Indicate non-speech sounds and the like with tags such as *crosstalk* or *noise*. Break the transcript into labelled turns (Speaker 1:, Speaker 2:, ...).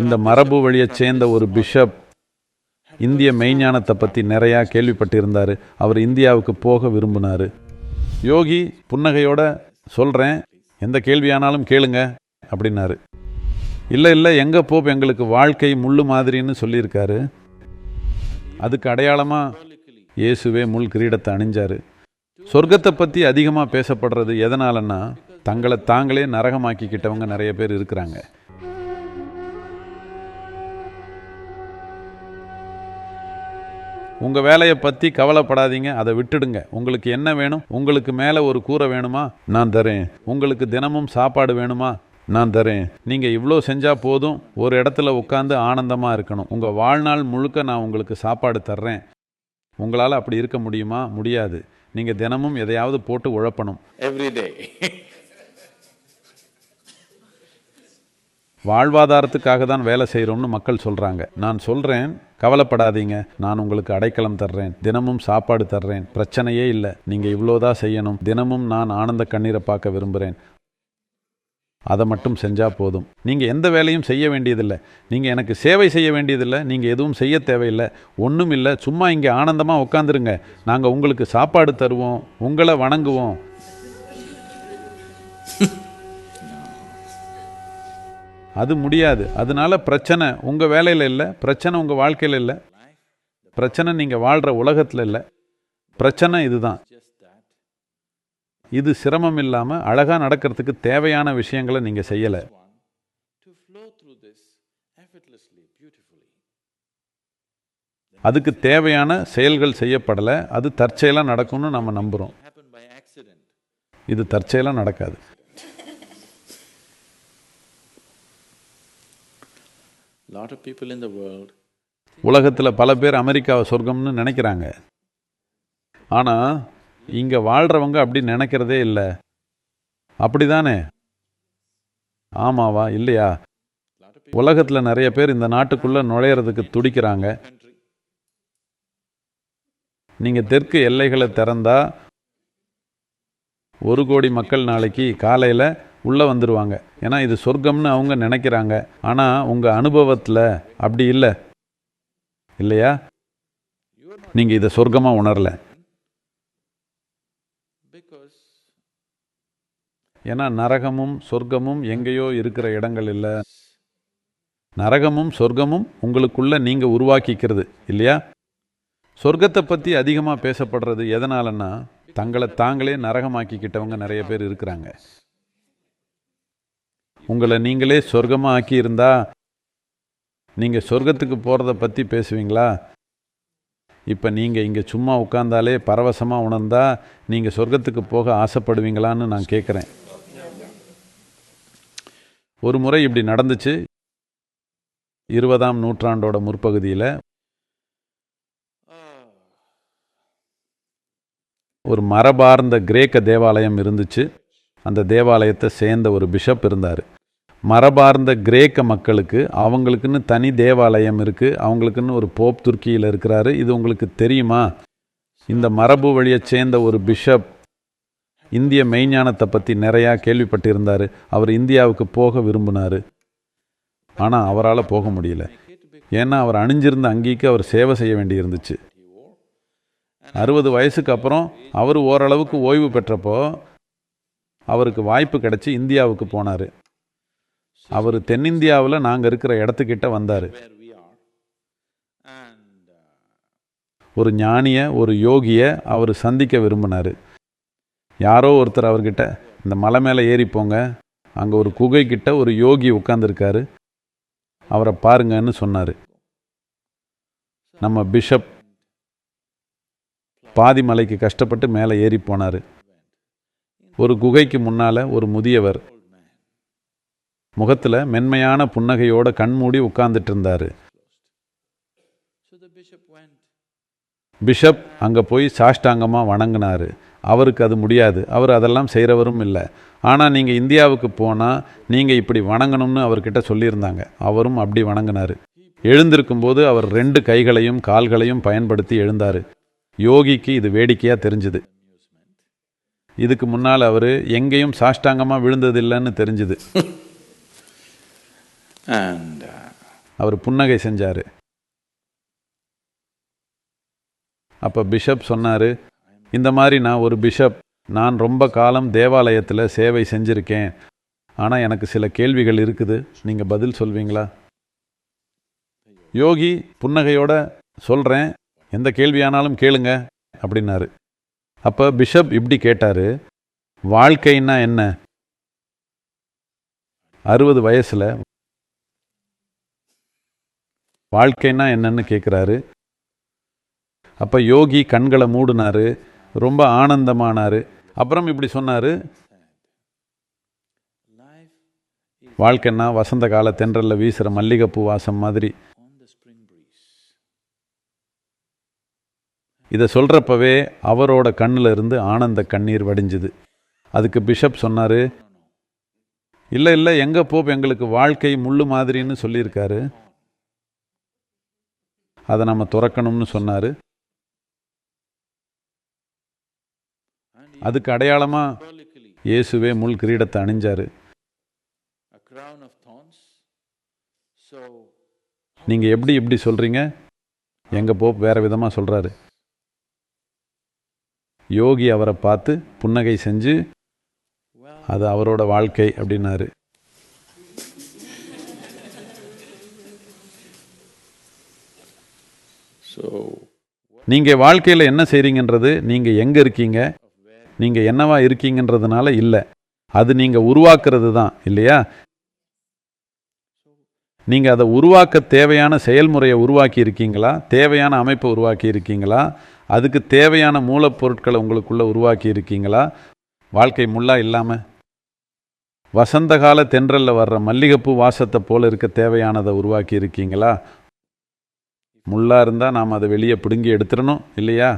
Speaker 1: இந்த மரபு வழியை சேர்ந்த ஒரு பிஷப் இந்திய மெய்ஞானத்தை பற்றி நிறையா கேள்விப்பட்டிருந்தார். அவர் இந்தியாவுக்கு போக விரும்பினார். யோகி புன்னகையோட சொல்கிறேன் எந்த கேள்வியானாலும் கேளுங்க அப்படின்னாரு. இல்லை இல்லை எங்கே போப் எங்களுக்கு வாழ்க்கை முள்ளு மாதிரின்னு சொல்லியிருக்காரு. அதுக்கு அடையாளமாக இயேசுவே முள் கிரீடத்தை அணிஞ்சார். சொர்க்கத்தை பற்றி அதிகமாக பேசப்படுறது எதனாலன்னா தங்களை தாங்களே நரகமாக்கிக்கிட்டவங்க நிறைய பேர் இருக்கிறாங்க. உங்கள் வேலையை பற்றி கவலைப்படாதீங்க அதை விட்டுடுங்க. உங்களுக்கு என்ன வேணும்? உங்களுக்கு மேலே ஒரு கூரை வேணுமா? நான் தரேன். உங்களுக்கு தினமும் சாப்பாடு வேணுமா? நான் தரேன். நீங்கள் இவ்வளோ செஞ்சால் போதும். ஒரு இடத்துல உட்காந்து ஆனந்தமாக இருக்கணும். உங்கள் வாழ்நாள் முழுக்க நான் உங்களுக்கு சாப்பாடு தர்றேன். உங்களால் அப்படி இருக்க முடியுமா? முடியாது. நீங்கள் தினமும் எதையாவது போட்டு உழப்பணும்.
Speaker 2: எவ்ரிடே *laughs*
Speaker 1: வாழ்வாதாரத்துக்காக தான் வேலை செய்கிறோம்னு மக்கள் சொல்கிறாங்க நான் சொல்கிறேன் கவலைப்படாதீங்க. நான் உங்களுக்கு அடைக்கலம் தர்றேன் தினமும் சாப்பாடு தர்றேன் பிரச்சனையே இல்லை. நீங்கள் இவ்வளோதான் செய்யணும். தினமும் நான் ஆனந்த கண்ணீரை பார்க்க விரும்புகிறேன் அதை மட்டும் செஞ்சால் போதும். நீங்கள் எந்த வேலையும் செய்ய வேண்டியதில்லை. நீங்கள் எனக்கு சேவை செய்ய வேண்டியதில்லை. நீங்கள் எதுவும் செய்ய தேவையில்லை. ஒன்றும் இல்லை. சும்மா இங்கே ஆனந்தமாக உட்காந்துருங்க நாங்கள் உங்களுக்கு சாப்பாடு தருவோம் உங்களை வணங்குவோம். அது முடியாது. அதனால பிரச்சனை உங்கள் வேலையில் இல்லை பிரச்சனை உங்கள் வாழ்க்கையில் இல்லை பிரச்சனை நீங்கள் வாழ்கிற உலகத்தில் இல்லை. பிரச்சனை இதுதான். இது சிரமம் இல்லாமல் அழகாக நடக்கிறதுக்கு தேவையான விஷயங்களை நீங்கள் செய்யலை. அதுக்கு தேவையான செயல்கள் செய்யப்படலை. அது தற்செயலாக நடக்கும்னு நம்ம நம்புகிறோம் இது தற்செயலாக நடக்காது. உலகத்தில் பல பேர் அமெரிக்காவை சொர்க்கம்னு நினைக்கிறாங்க. ஆனால் இங்கே வாழ்கிறவங்க அப்படி நினைக்கிறதே இல்லை. அப்படி தானே ஆமாவா? இல்லையா? உலகத்தில் நிறைய பேர் இந்த நாட்டுக்குள்ளே நுழையிறதுக்கு துடிக்கிறாங்க. நீங்கள் தெற்கு எல்லைகளை திறந்தா ஒரு கோடி மக்கள் நாளைக்கு காலையில் உள்ளே வந்துடுவாங்க ஏன்னா இது சொர்க்கம்னு அவங்க நினைக்கிறாங்க. ஆனால் உங்கள் அனுபவத்தில் அப்படி இல்லை. இல்லையா? நீங்கள் இதை சொர்க்கமாக உணரல. ஏன்னா நரகமும் சொர்க்கமும் எங்கேயோ இருக்கிற இடங்கள் இல்லை. நரகமும் சொர்க்கமும் உங்களுக்குள்ளே நீங்கள் உருவாக்கிக்கிறது. இல்லையா? சொர்க்கத்தை பற்றி அதிகமாக பேசப்படுறது எதனாலன்னா தங்களை தாங்களே நரகமாக்கிக்கிட்டவங்க நிறைய பேர் இருக்கிறாங்க. உங்களை நீங்களே சொர்க்கமாக ஆக்கியிருந்தா நீங்கள் சொர்க்கத்துக்கு போகிறத பற்றி பேசுவீங்களா? இப்போ நீங்கள் இங்கே சும்மா உட்காந்தாலே பரவசமாக உணர்ந்தா நீங்கள் சொர்க்கத்துக்கு போக ஆசைப்படுவீங்களான்னு நான் கேட்குறேன் ஒரு முறை இப்படி நடந்துச்சு. இருபதாம் நூற்றாண்டோட முற்பகுதியில் ஒரு மரபார்ந்த கிரேக்க தேவாலயம் இருந்துச்சு. அந்த தேவாலயத்தை சேர்ந்த ஒரு பிஷப் இருந்தார். மரபார்ந்த கிரேக்க மக்களுக்கு அவங்களுக்குன்னு தனி தேவாலயம் இருக்குது அவங்களுக்குன்னு ஒரு போப் துர்க்கியில் இருக்கிறாரு இது உங்களுக்கு தெரியுமா? இந்த மரபு வழியை சேர்ந்த ஒரு பிஷப் இந்திய மெய்ஞானத்தை பற்றி நிறையா கேள்விப்பட்டிருந்தார். அவர் இந்தியாவுக்கு போக விரும்பினார். ஆனால் அவரால் போக முடியல. ஏன்னா அவர் அணிஞ்சிருந்த அங்கீக்கு அவர் சேவை செய்ய வேண்டியிருந்துச்சு. அறுபது வயசுக்கு அப்புறம் அவர் ஓரளவுக்கு ஓய்வு பெற்றப்போ அவருக்கு வாய்ப்பு கிடைச்சி இந்தியாவுக்கு போனார். அவர் தென்னிந்தியாவில் நாங்கள் இருக்கிற இடத்துக்கிட்ட வந்தார். ஒரு ஞானிய ஒரு யோகியை அவர் சந்திக்க விரும்பினார். யாரோ ஒருத்தர் அவர்கிட்ட இந்த மலை மேலே ஏறி போங்க. அங்கே ஒரு குகை கிட்ட ஒரு யோகி உட்காந்துருக்காரு அவரை பாருங்கன்னு சொன்னார். நம்ம பிஷப் பாதி மலைக்கு கஷ்டப்பட்டு மேலே ஏறி போனார். ஒரு குகைக்கு முன்னால் ஒரு முதியவர்.
Speaker 2: முகத்துல
Speaker 1: முகத்தில் மென்மையான புன்னகையோட கண்மூடி உட்கார்ந்துட்டு இருந்தார் பிஷப் அங்கே போய் சாஷ்டாங்கமாக வணங்கினார். அவருக்கு அது முடியாது. அவர் அதெல்லாம் செய்கிறவரும் இல்லை. ஆனால் நீங்கள் இந்தியாவுக்கு போனால் நீங்கள் இப்படி வணங்கணும்னு அவர்கிட்ட சொல்லியிருந்தாங்க. அவரும் அப்படி வணங்கினார். எழுந்திருக்கும்போது அவர் ரெண்டு கைகளையும் கால்களையும் பயன்படுத்தி எழுந்தார். யோகிக்கு இது வேடிக்கையாக தெரிஞ்சுது. இதுக்கு முன்னால் அவர் எங்கேயும் சாஷ்டாங்கமாக விழுந்ததில்லைன்னு தெரிஞ்சுது. *laughs*
Speaker 2: Uh,
Speaker 1: அவர் புன்னகை செஞ்சார். அப்போ பிஷப் சொன்னார் இந்த மாதிரி நான் ஒரு பிஷப் நான் ரொம்ப காலம் தேவாலயத்தில் சேவை செஞ்சுருக்கேன். ஆனால் எனக்கு சில கேள்விகள் இருக்குது நீங்கள் பதில் சொல்வீங்களா? யோகி புன்னகையோட சொல்கிறேன் எந்த கேள்வியானாலும் கேளுங்க அப்படின்னாரு. அப்போ பிஷப் இப்படி கேட்டார் வாழ்க்கைன்னா என்ன? அறுபது வயசில் வாழ்க்கைன்னா என்னன்னு கேட்குறாரு அப்போ யோகி கண்களை மூடினாரு ரொம்ப ஆனந்தமானாரு. அப்புறம் இப்படி சொன்னார் வாழ்க்கைன்னா வசந்த கால தென்றல்ல வீசுகிற மல்லிகைப்பூ வாசம் மாதிரி. இதை சொல்கிறப்பவே அவரோட கண்ணில் இருந்து ஆனந்த கண்ணீர் வடிஞ்சுது. அதுக்கு பிஷப் சொன்னார் இல்லை இல்லை எங்கே போப் எங்களுக்கு வாழ்க்கை முள்ளு மாதிரின்னு சொல்லியிருக்காரு. அதை நம்ம துறக்கணும்னு சொன்னார். அதுக்கு அடையாளமாக இயேசுவே முள் கிரீடத்தை அணிஞ்சார்.
Speaker 2: a
Speaker 1: நீங்கள் எப்படி இப்படி சொல்கிறீங்க எங்கள் போப் வேறு விதமாக சொல்கிறாரு யோகி அவரை பார்த்து புன்னகை செஞ்சு அது அவரோட வாழ்க்கை அப்படின்னாரு.
Speaker 2: So
Speaker 1: நீங்கள் வாழ்க்கையில் என்ன செய்கிறீங்கன்றது நீங்கள் எங்கே இருக்கீங்க நீங்கள் என்னவா இருக்கீங்கன்றதுனால இல்லை. அது நீங்கள் உருவாக்குறது தான் இல்லையா? நீங்கள் அதை உருவாக்க தேவையான செயல்முறையை உருவாக்கி இருக்கீங்களா? தேவையான அமைப்பை உருவாக்கி இருக்கீங்களா? அதுக்கு தேவையான மூலப்பொருட்களை உங்களுக்குள்ளே உருவாக்கி இருக்கீங்களா? வாழ்க்கை முள்ளா இல்லாமல் வசந்த கால தென்றலில் வர்ற மல்லிகைப்பூ வாசத்தை போல் இருக்க தேவையானதை உருவாக்கி இருக்கீங்களா? முள்ளாக இருந்தால் நாம் அதை வெளியே பிடுங்கி எடுத்துடணும் இல்லையா?